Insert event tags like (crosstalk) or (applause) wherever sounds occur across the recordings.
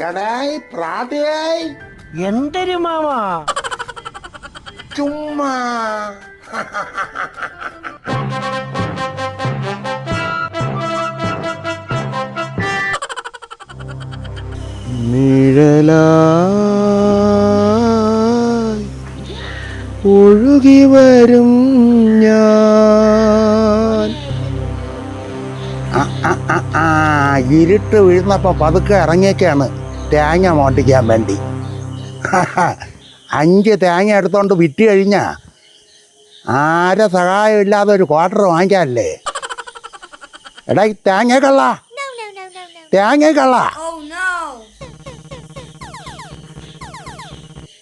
എടായ് പ്രാതയായി. എന്തൊരു മാമ? ചുമ്മാ. നിഴലായി ഒഴുകി വരും ഞാൻ. ആ, ആ, ആ, ആ, ഇരുട്ട് വീഴുന്നപ്പോ പതുക്കെ ഇറങ്ങിയൊക്കെയാണ് തേങ്ങ മോട്ടിക്കാൻ വേണ്ടി. അഞ്ച് തേങ്ങ എടുത്തോണ്ട് വിറ്റ് കഴിഞ്ഞാ ആരെ സഹായം ഇല്ലാതെ ഒരു ക്വാർട്ടർ വാങ്ങിക്കാല്ലേ എടാ ഈ തേങ്ങ കള്ള. തേങ്ങ കള്ള.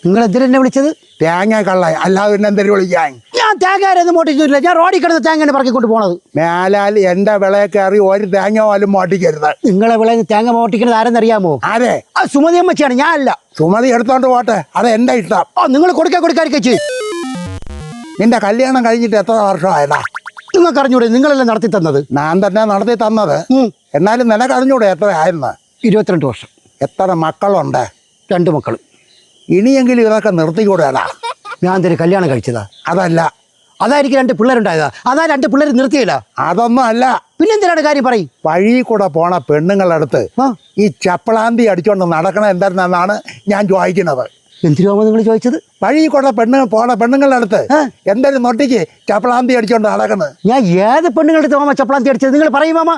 നിങ്ങൾ എന്തിനെ വിളിച്ചത്? തേങ്ങ കള്ളായി. അല്ലാതെ പിന്നെ എന്തെങ്കിലും വിളിക്കാൻ? ഞാൻ തേങ്ങാരൊന്നും മോട്ടിച്ചില്ല ഞാൻ റോഡിൽ കിടന്ന് തേങ്ങനെ പറക്കിക്കൊണ്ട് പോണത്. മേലാൽ എന്റെ വിളയെ കയറി ഒരു തേങ്ങ പോലും മോട്ടിക്കരുത്. നിങ്ങളെ വിളയിൽ തേങ്ങ മോട്ടിക്കുന്നത് ആരെന്നറിയാമോ? ആരെ? ആ സുമതി അമ്മച്ചിയാണ്. ഞാൻ അല്ല. സുമതി എടുത്തോണ്ട് പോട്ടെ. അത് എന്റെ ഇഷ്ടം. ഓ നിങ്ങൾ കൊടുക്കാൻ കൊടുക്കാതിരിക്കെ ചെയ്യും നിന്റെ കല്യാണം കഴിഞ്ഞിട്ട് എത്ര വർഷമായതാ? നിങ്ങൾക്ക് അറിഞ്ഞൂടെ നിങ്ങളല്ലേ നടത്തി തന്നത്? ഞാൻ തന്നെ നടത്തി തന്നത്. എന്നാലും നിനക്ക് അറിഞ്ഞൂടെ എത്ര ആയിരുന്നു ഇരുപത്തിരണ്ട് വർഷം. എത്ര മക്കളുണ്ട്? രണ്ട് മക്കൾ ഇനിയെങ്കിലും ഇതൊക്കെ നിർത്തിക്കൂടെടാ ഞാൻ എന്തൊരു കല്യാണം കഴിച്ചതാ? അതല്ല. അതായിരിക്കും രണ്ട് പിള്ളേരുണ്ടായതാ. അതാ രണ്ട് പിള്ളേർ നിർത്തിയില്ല. അതൊന്നും അല്ല. പിന്നെന്തിനാണ് കാര്യം പറയും? വഴി കൂടെ പോണ പെണ്ണുങ്ങളുടെ അടുത്ത് ഈ ചപ്പളാന്തി അടിച്ചോണ്ട് നടക്കണ എന്തായിരുന്നാണ് ഞാൻ ചോദിക്കുന്നത്. എന്തിനാമോ നിങ്ങൾ ചോദിച്ചത്? വഴി കൂടെ പെണ്ണുങ്ങൾ പോണ പെണ്ണുങ്ങളുടെ അടുത്ത്. എന്തായാലും നൊട്ടിക്ക് ചപ്പളാന്തി അടിച്ചോണ്ട് നടക്കുന്നത് ഞാൻ ഏത് പെണ്ണുങ്ങളുടെ അടുത്ത് മാമ ചപ്പളാന്തി അടിച്ചത്? നിങ്ങൾ പറയും മാമ.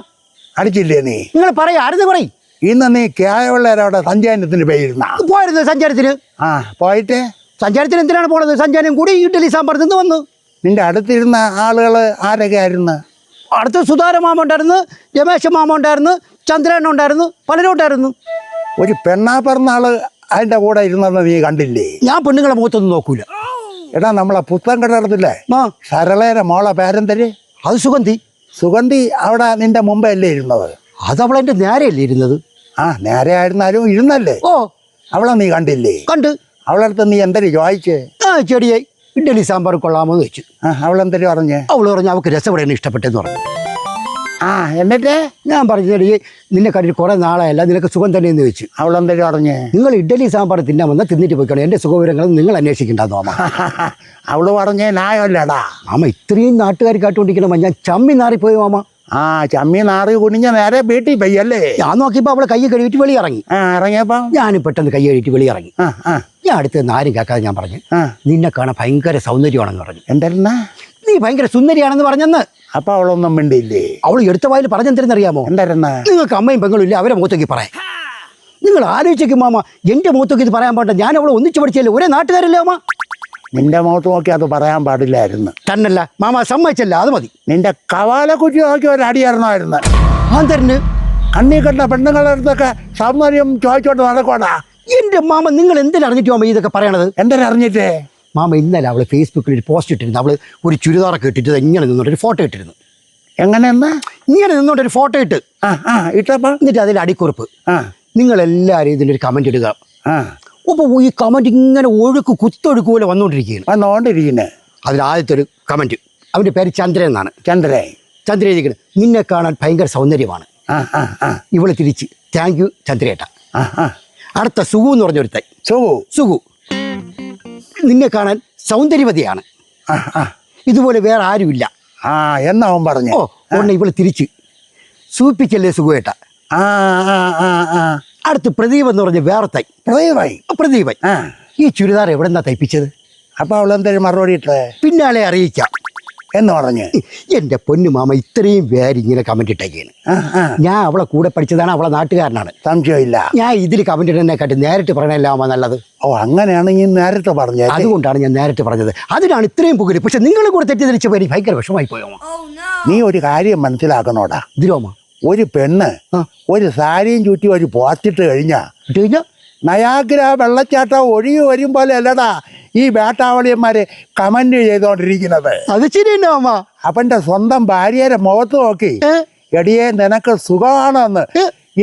അടിച്ചില്ലേ നീ? നിങ്ങൾ പറയാ അടുത്ത് പറയും? ഇന്ന് നീ കേവളരുടെ സഞ്ചാരത്തിന് പേരുന്ന പോയിരുന്നു സഞ്ചാരത്തിന് ആ പോയിട്ട്? സഞ്ചാരത്തിന് എന്തിനാണ് പോണത്? സഞ്ചാരം കൂടി ഇഡ്ഡലി സാമ്പാർ നിന്ന് വന്നു. നിന്റെ അടുത്തിരുന്ന ആളുകൾ ആരൊക്കെ ആയിരുന്നു അടുത്ത് സുധാര മാമ ഉണ്ടായിരുന്നു രമേശ മാമ ഉണ്ടായിരുന്നു ചന്ദ്രൻ ഉണ്ടായിരുന്നു പലരും ഉണ്ടായിരുന്നു. ഒരു പെണ്ണാ പിറന്നാൾ അതിന്റെ കൂടെ ഇരുന്നെന്ന് നീ കണ്ടില്ലേ? ഞാൻ പെണ്ണുങ്ങളെ മുഖത്തൊന്നും നോക്കൂല. എടാ നമ്മളെ പുത്തൻ കടത്തില്ലേ സരളേരെ മോളെ പേരെന്തര്? അത് സുഗന്ധി. സുഗന്ധി അവിടെ നിന്റെ മുമ്പേ അല്ലേ ഇരുന്നത്? അത് അവളെന്റെ നേരെയല്ലേ ഇരുന്നത്? ആ നേരെ ആയിരുന്നാലും ഇരുന്നല്ലേ? ഓ. അവളെ നീ കണ്ടില്ലേ? കണ്ട്. അവളടുത്ത് നീ എന്തര് ചോദിച്ചേ? ആ ചെടിയെ. ഇഡ്ഡലി സാമ്പാർ കൊള്ളാമെന്ന് വെച്ചു ആ പറഞ്ഞു പറഞ്ഞേ? അവൾ പറഞ്ഞു അവൾക്ക് രസപ്പെടാൻ ഇഷ്ടപ്പെട്ടെന്ന് പറഞ്ഞു. ആ എന്നിട്ട്? ഞാൻ പറഞ്ഞു ചെടി നിന്നെ കണ്ടിട്ട് കുറേ നാളായല്ല നിനക്ക് സുഖം തന്നെ എന്ന് വെച്ചു അവളെന്തര് പറഞ്ഞു? നിങ്ങൾ ഇഡ്ഡലി സാമ്പാർ തിന്നാൻ വന്നാൽ തിന്നിട്ട് പോയിക്കണം എന്റെ സുഖവിവരങ്ങൾ നിങ്ങൾ അന്വേഷിക്കണ്ടെന്ന് മാമ. അവൾ പറഞ്ഞേ നായല്ലടാ മാമ ഇത്രയും നാട്ടുകാർ കാട്ടുകൊണ്ടിരിക്കണമ്മ ഞാൻ ചമ്മി നാറിപ്പോയി മാമ. ആ ചമ്മി നാറി കുണിഞ്ഞ നേരെ വീട്ടിൽ പെയ്യല്ലേ ഞാൻ നോക്കിയപ്പോ അവളെ കൈ കഴുകിട്ട് വെളി ഇറങ്ങി. ആ ഇറങ്ങിയപ്പോ? ഞാൻ പെട്ടെന്ന് കൈ കഴുകിട്ട് വെളി ഇറങ്ങി. ആ ആ. ഞാൻ അടുത്ത് ആരും കേൾക്കാതെ ഞാൻ പറഞ്ഞു നിന്നെ കാണാൻ ഭയങ്കര സൗന്ദര്യമാണെന്ന് പറഞ്ഞു. എന്തായിരുന്നാ? നീ ഭയങ്കര സുന്ദരിയാണെന്ന് പറഞ്ഞെന്ന്. അപ്പൊ അവളൊന്നും മിണ്ടില്ലേ അവൾ എടുത്ത വായിൽ പറഞ്ഞെന്തിരുന്നറിയാമോ എന്തായിരുന്നാ? നിങ്ങൾക്ക് അമ്മയും പെങ്ങളും ഇല്ല അവരെ മുഖത്തേക്ക് പറയാം. നിങ്ങൾ ആലോചിക്കും മാമ എന്റെ മുഖത്തേക്ക് ഇത് പറയാൻ പാടില്ല. ഞാൻ അവളെ ഒന്നിച്ചു പഠിച്ചല്ലേ ഒരേ നാട്ടുകാരല്ലേ അമ്മ നിന്റെ മുഖത്ത് നോക്കി അത് പറയാൻ പാടില്ലായിരുന്നു. തന്നല്ല. മാമ സമ്മതിച്ചല്ല. അത് മതി. നിന്റെ കവാല കുറ്റി നോക്കി ഒരു അടിയായിരുന്നായിരുന്നു തരുന്നു കണ്ണി കണ്ട പെണ്ണുങ്ങളുടെ അടുത്തൊക്കെ സൗന്ദര്യം ചോദിച്ചോണ്ട് നടക്കോടാ എന്റെ മാമ നിങ്ങൾ എന്തിനറിഞ്ഞിട്ട് മാമ ഇതൊക്കെ പറയണത്? എന്തിനറിഞ്ഞിട്ടേ മാമ ഇന്നലെ അവൾ ഫേസ്ബുക്കിൽ ഒരു പോസ്റ്റ് ഇട്ടിരുന്നു. അവൾ ഒരു ചുരിദാറൊക്കെ ഇട്ടിട്ട് ഇങ്ങനെ നിന്നോട്ട് ഒരു ഫോട്ടോ ഇട്ടിരുന്നു. എങ്ങനെയെന്നാ ഇങ്ങനെ നിന്നോണ്ട് ഒരു ഫോട്ടോ ഇട്ട്. ആ ആ ഇട്ടപ്പോ? എന്നിട്ട് അതിൽ അടിക്കുറിപ്പ്. ആ. നിങ്ങൾ എല്ലാവരും ഇതിന്റെ ഒരു കമന്റ് ഇടുക. ആ. അപ്പോൾ ഈ കമന്റ് ഇങ്ങനെ ഒഴുക്ക് കുത്തൊഴുക്ക് പോലെ വന്നുകൊണ്ടിരിക്കുകയാണ്. വന്നുകൊണ്ടിരിക്കുന്നത് അതിൽ ആദ്യത്തെ ഒരു കമന്റ് അവന്റെ പേര് ചന്ദ്രൻ എന്നാണ്. ചന്ദ്രൻ. ചന്ദ്രൻ എഴുതിക്കുന്നത് നിന്നെ കാണാൻ ഭയങ്കര സൗന്ദര്യമാണ്. ഇവളെ തിരിച്ച് താങ്ക് യു ചന്ദ്രേട്ട അടുത്ത സുഖു എന്ന് പറഞ്ഞൊരുത്ത സുഖു സുഖു നിന്നെ കാണാൻ സൗന്ദര്യവതിയാണ്. ഇതുപോലെ വേറെ ആരുമില്ല. ആ എന്നവൻ പറഞ്ഞു? ഓ ഉടനെ ഇവളെ തിരിച്ച് സൂപ്പിച്ചല്ലേ സുഖുവേട്ട ആ ആ ആ ആ. അടുത്ത് പ്രദീപ് എന്ന് പറഞ്ഞ വേറെ തൈ. പ്രദീപായി. പ്രദീപൻ ആ. ഈ ചുരിദാർ എവിടെ നിന്നാ തയ്പ്പിച്ചത്? അപ്പൊ അവളെന്തൊരു മറുപടി ഇട്ടേ പിന്നാലെ അറിയിക്കാം. എന്ന് പറഞ്ഞ്. (laughs) എന്റെ പൊന്നു മാമ ഇത്രയും പേര് ഇങ്ങനെ കമന്റ് ഇട്ടേക്കാണ് ഞാൻ അവളെ കൂടെ പഠിച്ചതാണ് അവളെ നാട്ടുകാരനാണ്. സംശയമില്ല. ഞാൻ ഇതിൽ കമന്റ് ഇടുന്നതിനെ കാട്ടി നേരിട്ട് പറയണല്ലാമോ നല്ലത്. ഓ അങ്ങനെയാണെങ്കിൽ നേരത്തെ പറഞ്ഞത്. അതുകൊണ്ടാണ് ഞാൻ നേരിട്ട് പറഞ്ഞത്. അതിനാണ് ഇത്രയും പുകര് പക്ഷെ നിങ്ങൾ കൂടെ തെറ്റിദ്ധരിച്ച പേര് ഭയങ്കര വിഷമായി പോയോ Oh no. നീ ഒരു കാര്യം മനസ്സിലാക്കണോടാ. ഇതിരോമ ഒരു പെണ്ണ് ഒരു സാരിയും ചുറ്റി ഒരു പോത്തിട്ട് കഴിഞ്ഞാ നയാഗ്ര വെള്ളച്ചാട്ടം ഒഴുകി വരും പോലെ അല്ലടാ ഈ വേട്ടാവളിയന്മാര് കമന്റ് ചെയ്തോണ്ടിരിക്കുന്നത്. അത് ശരി മാമ? അവന്റെ സ്വന്തം ഭാര്യയുടെ മുഖത്ത് നോക്കി? എടിയെ നിനക്ക് സുഖമാണെന്ന്.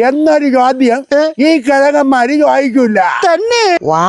എന്നൊരു ചോദ്യം? ഈ കിഴങ്ങന്മാര് ചോദിക്കൂല തന്നെ? വാ.